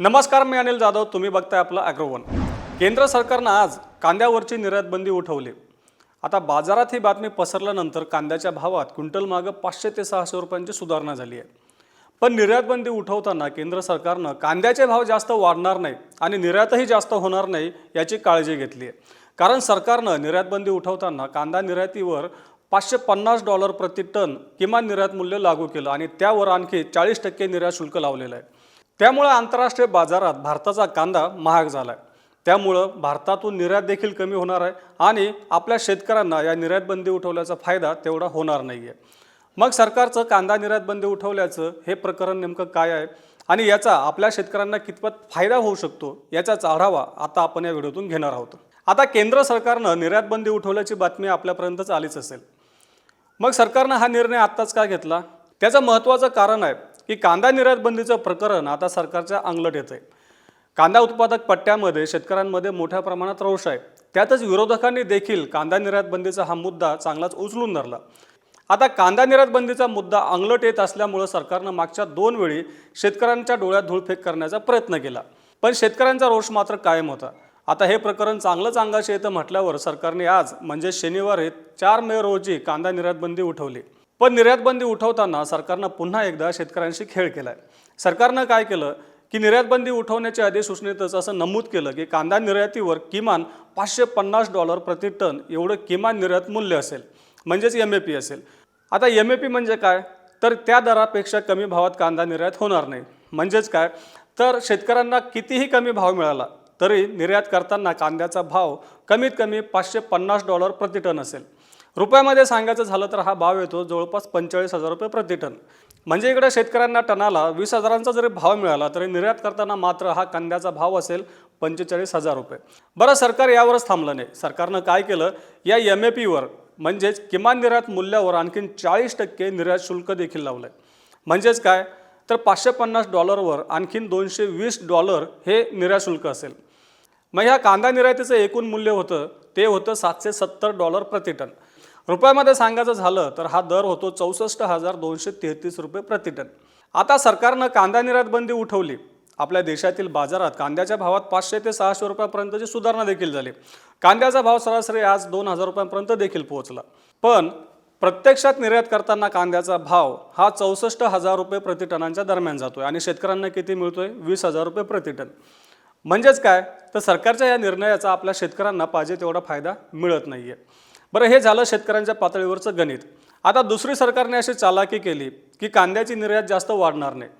नमस्कार मी अनिल जाधव. तुम्ही बघताय आपलं अॅग्रोवन. केंद्र सरकारनं आज कांद्यावरची निर्यातबंदी उठवली. आता बाजारात ही बातमी पसरल्यानंतर कांद्याच्या भावात क्विंटल मागं पाचशे ते सहाशे रुपयांची सुधारणा झाली आहे. पण निर्यातबंदी उठवताना केंद्र सरकारनं कांद्याचे भाव जास्त वाढणार नाही आणि निर्यातही जास्त होणार नाही याची काळजी घेतली आहे. कारण सरकारनं निर्यातबंदी उठवताना कांदा निर्यातीवर पाचशे पन्नास डॉलर प्रति टन किमान निर्यात मूल्य लागू केलं आणि त्यावर आणखी चाळीस टक्के निर्यात शुल्क लावलेलं आहे. त्यामुळं आंतरराष्ट्रीय बाजारात भारताचा कांदा महाग झाला आहे त्यामुळं भारतातून निर्यात देखील कमी होणार आहे आणि आपल्या शेतकऱ्यांना या निर्यात बंदी उठवल्याचा फायदा तेवढा होणार नाही आहे मग सरकारचं कांदा निर्यात बंदी उठवल्याचं हे प्रकरण नेमकं काय आहे आणि याचा आपल्या शेतकऱ्यांना कितपत फायदा होऊ शकतो याचाच आढावा आता आपण या व्हिडिओतून घेणार आहोत. आता केंद्र सरकारनं निर्यात बंदी उठवल्याची बातमी आपल्यापर्यंतच आलीच असेल. मग सरकारनं हा निर्णय आत्ताच का घेतला? त्याचं महत्त्वाचं कारण आहे की कांदा निर्यात बंदीचं प्रकरण आता सरकारच्या अंगलट येतं आहे कांदा उत्पादक पट्ट्यामध्ये शेतकऱ्यांमध्ये मोठ्या प्रमाणात रोष आहे. त्यातच विरोधकांनी देखील कांदा निर्यात बंदीचा हा मुद्दा चांगलाच उचलून धरला. आता कांदा निर्यात बंदीचा मुद्दा अंगलट येत असल्यामुळं सरकारनं मागच्या दोन वेळी शेतकऱ्यांच्या डोळ्यात धूळफेक करण्याचा प्रयत्न केला. पण शेतकऱ्यांचा रोष मात्र कायम होता. आता हे प्रकरण चांगलंच अंगाशी येतं म्हटल्यावर सरकारने आज म्हणजे शनिवारी चार मे रोजी कांदा निर्यातबंदी उठवली. पण निर्यातबंदी उठवताना सरकारनं पुन्हा एकदा शेतकऱ्यांशी खेळ केला आहे सरकारनं काय केलं? की निर्यातबंदी उठवण्याच्या अधिसूचनेतच असं नमूद केलं की कांदा निर्यातीवर किमान पाचशे पन्नास डॉलर प्रति टन एवढं किमान निर्यात मूल्य असेल. म्हणजेच एम ए पी असेल. आता एम ए पी म्हणजे काय? तर त्या दरापेक्षा कमी भावात कांदा निर्यात होणार नाही. म्हणजेच काय? तर शेतकऱ्यांना कितीही कमी भाव मिळाला तरी निर्यात करताना कांद्याचा भाव कमीत कमी पाचशे पन्नास डॉलर प्रति टन असेल. रुपयामध्ये सांगायचं झालं तर हा भाव येतो जवळपास पंचेचाळीस हजार रुपये प्रति टन. म्हणजे इकडे शेतकऱ्यांना टनाला वीस हजारांचा जरी भाव मिळाला तरी निर्यात करताना मात्र हा कांद्याचा भाव असेल पंचेचाळीस हजार रुपये. बरं सरकार यावरच थांबलं नाही. सरकारनं काय केलं? या एम ए पीवर म्हणजेच किमान निर्यात मूल्यावर आणखीन चाळीस टक्के निर्यात शुल्क देखील लावलं आहे म्हणजेच काय? तर पाचशे पन्नास डॉलरवर आणखीन दोनशे वीस डॉलर हे निर्यात शुल्क असेल. मग ह्या कांदा निर्यातीचं एकूण मूल्य होतं ते होतं सातशे सत्तर डॉलर प्रति टन. रुपयामध्ये सांगायचं झालं तर हा दर होतो चौसष्ट हजार दोनशे तेहतीस रुपये प्रतिटन आता सरकारनं कांदा निर्यात बंदी उठवली. आपल्या देशातील बाजारात कांद्याच्या भावात पाचशे ते सहाशे रुपयापर्यंतची सुधारणा देखील झाली. कांद्याचा भाव सरासरी आज दोन हजार रुपयांपर्यंत देखील पोहोचला. पण प्रत्यक्षात निर्यात करताना कांद्याचा भाव हा चौसष्ट हजार रुपये प्रतिटनांच्या दरम्यान जातोय आणि शेतकऱ्यांना किती मिळतोय? वीस हजार रुपये प्रतिटन म्हणजेच काय? तर सरकारच्या या निर्णयाचा आपल्या शेतकऱ्यांना पाहिजे तेवढा फायदा मिळत नाही आहे बरं हे झालं शेतकऱ्यांच्या पातळीवरचं गणित. आता दुसरी सरकारने अशी चालाकी केली की कांद्याची निर्यात जास्त वाढणार नाही.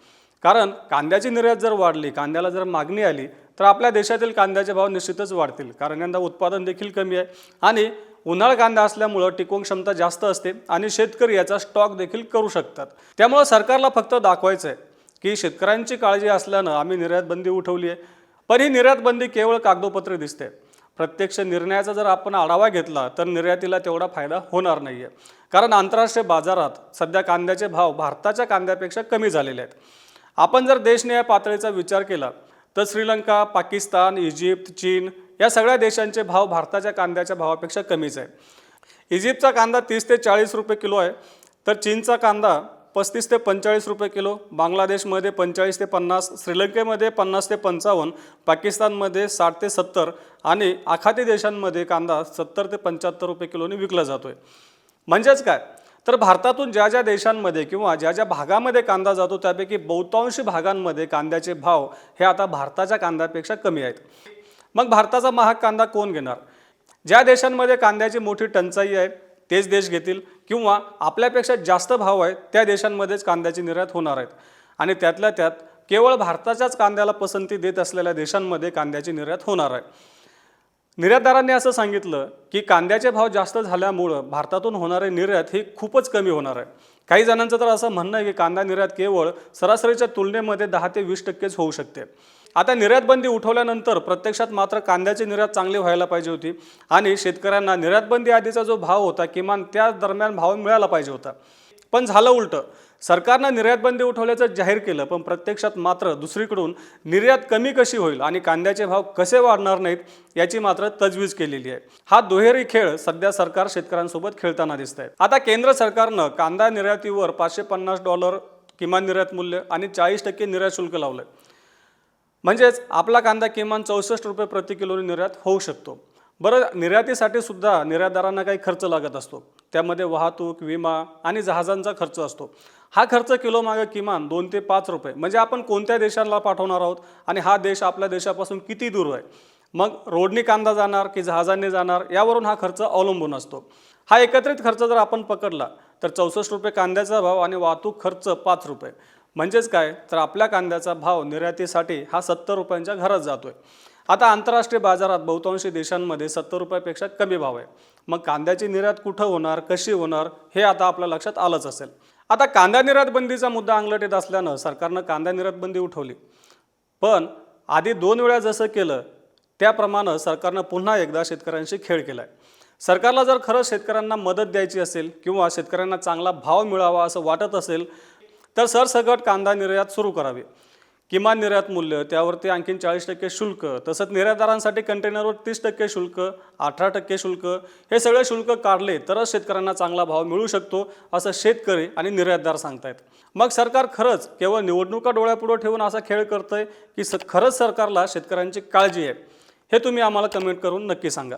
कारण कांद्याची निर्यात जर वाढली कांद्याला जर मागणी आली तर आपल्या देशातील कांद्याचे भाव निश्चितच वाढतील. कारण यंदा उत्पादन देखील कमी आहे आणि उन्हाळ कांदा असल्यामुळं टिकवून क्षमता जास्त असते आणि शेतकरी याचा स्टॉक देखील करू शकतात. त्यामुळं सरकारला फक्त दाखवायचं आहे की शेतकऱ्यांची काळजी असल्यानं आम्ही निर्यात बंदी उठवली आहे. पण ही निर्यात बंदी केवळ कागदोपत्री दिसते. प्रत्यक्ष निर्णयाचा जर आपण आढावा घेतला तर निर्यातीला तेवढा फायदा होणार नाही आहे कारण आंतरराष्ट्रीय बाजारात सध्या कांद्याचे भाव भारताच्या कांद्यापेक्षा कमी झालेले आहेत. आपण जर देशनिहाय पातळीचा विचार केला तर श्रीलंका पाकिस्तान इजिप्त चीन या सगळ्या देशांचे भाव भारताच्या कांद्याच्या भावापेक्षा कमीच आहे इजिप्तचा कांदा तीस ते चाळीस रुपये किलो आहे तर चीनचा कांदा पस्तीस ते पंचेचाळीस रुपये किलो बांगलादेशमध्ये पंचेचाळीस ते पन्नास श्रीलंकेमध्ये पन्नास ते पंचावन्न पाकिस्तानमध्ये साठ ते सत्तर आणि आखाती देशांमध्ये कांदा सत्तर ते पंच्याहत्तर रुपये किलोने विकला जातो आहे म्हणजेच काय? तर भारतातून ज्या ज्या देशांमध्ये किंवा ज्या ज्या भागामध्ये कांदा जातो त्यापैकी बहुतांशी भागांमध्ये कांद्याचे भाव हे आता भारताच्या कांद्यापेक्षा कमी आहेत. मग भारताचा महाग कांदा कोण घेणार? ज्या देशांमध्ये कांद्याची मोठी टंचाई आहे तेच देश घेतील किंवा आपल्यापेक्षा जास्त भाव आहे त्या देशांमध्येच कांद्याची निर्यात होणार आहेत. आणि त्यातल्या त्यात केवळ भारताच्याच कांद्याला पसंती देत असलेल्या देशांमध्ये कांद्याची निर्यात होणार आहे. निर्यातदारांनी असं सांगितलं की कांद्याचे भाव जास्त झाल्यामुळं भारतातून होणारे निर्यात ही खूपच कमी होणार आहे. काही जणांचं तर असं म्हणणं आहे की कांदा निर्यात केवळ सरासरीच्या तुलनेमध्ये दहा ते वीस टक्केच होऊ शकते. आता निर्यात बंदी उठवल्यानंतर प्रत्यक्षात मात्र कांद्याची निर्यात चांगली व्हायला पाहिजे होती. आणि शेतकऱ्यांना निर्यातबंदी आधीचा जो भाव होता किमान त्या दरम्यान भाव मिळाला पाहिजे होता. पण झालं उलटं. सरकारनं निर्यातबंदी उठवल्याचं जाहीर केलं पण प्रत्यक्षात मात्र दुसरीकडून निर्यात कमी कशी होईल आणि कांद्याचे भाव कसे वाढणार नाहीत याची मात्र तजवीज केलेली आहे. हा दुहेरी खेळ सध्या सरकार शेतकऱ्यांसोबत खेळताना दिसत आहे आता केंद्र सरकारनं कांदा निर्यातीवर पाचशे पन्नास डॉलर किमान निर्यात मूल्य आणि चाळीस टक्के निर्यात शुल्क लावलंय. म्हणजेच आपला कांदा किमान चौसष्ट रुपये प्रति किलोने निर्यात होऊ शकतो. बरं निर्यातीसाठी सुद्धा निर्यातदारांना काही खर्च लागत असतो. त्यामध्ये वाहतूक विमा आणि जहाजांचा खर्च असतो. हा खर्च किलोमागे किमान दोन ते पाच रुपये. म्हणजे आपण कोणत्या देशाला पाठवणार आहोत आणि हा देश आपल्या देशापासून किती दूर आहे? मग रोडनी कांदा जाणार की जहाजाने जाणार यावरून हा खर्च अवलंबून असतो. हा एकत्रित खर्च जर आपण पकडला तर चौसष्ट रुपये कांद्याचा भाव आणि वाहतूक खर्च पाच रुपये. म्हणजेच काय? तर आपल्या कांद्याचा भाव निर्यातीसाठी हा सत्तर रुपयांच्या घरात जातो आहे आता आंतरराष्ट्रीय बाजारात बहुतांशी देशांमध्ये सत्तर रुपयापेक्षा कमी भाव आहे. मग कांद्याची निर्यात कुठं होणार कशी होणार हे आता आपल्या लक्षात आलंच असेल. आता कांदा निर्यात बंदीचा मुद्दा अंगलट येत असल्यानं सरकारनं कांदा निर्यात बंदी उठवली. पण आधी दोन वेळा जसं केलं त्याप्रमाणे सरकारनं पुन्हा एकदा शेतकऱ्यांशी खेळ केला आहे सरकारला जर खरंच शेतकऱ्यांना मदत द्यायची असेल किंवा शेतकऱ्यांना चांगला भाव मिळावा असं वाटत असेल तर सरसकट कांदा निर्यात सुरू करावी. किमान निर्यात मूल्य त्यावरती आणखीन चाळीस टक्के शुल्क तसंच निर्यातदारांसाठी कंटेनरवर तीस टक्के शुल्क अठरा टक्के शुल्क हे सगळे शुल्क काढले तरच शेतकऱ्यांना चांगला भाव मिळू शकतो असं शेतकरी आणि निर्यातदार सांगतायत. मग सरकार खरंच केवळ निवडणुका डोळ्यापुढं ठेवून असा खेळ करतंय की स खरंच सरकारला शेतकऱ्यांची काळजी आहे? हे तुम्ही आम्हाला कमेंट करून नक्की सांगा.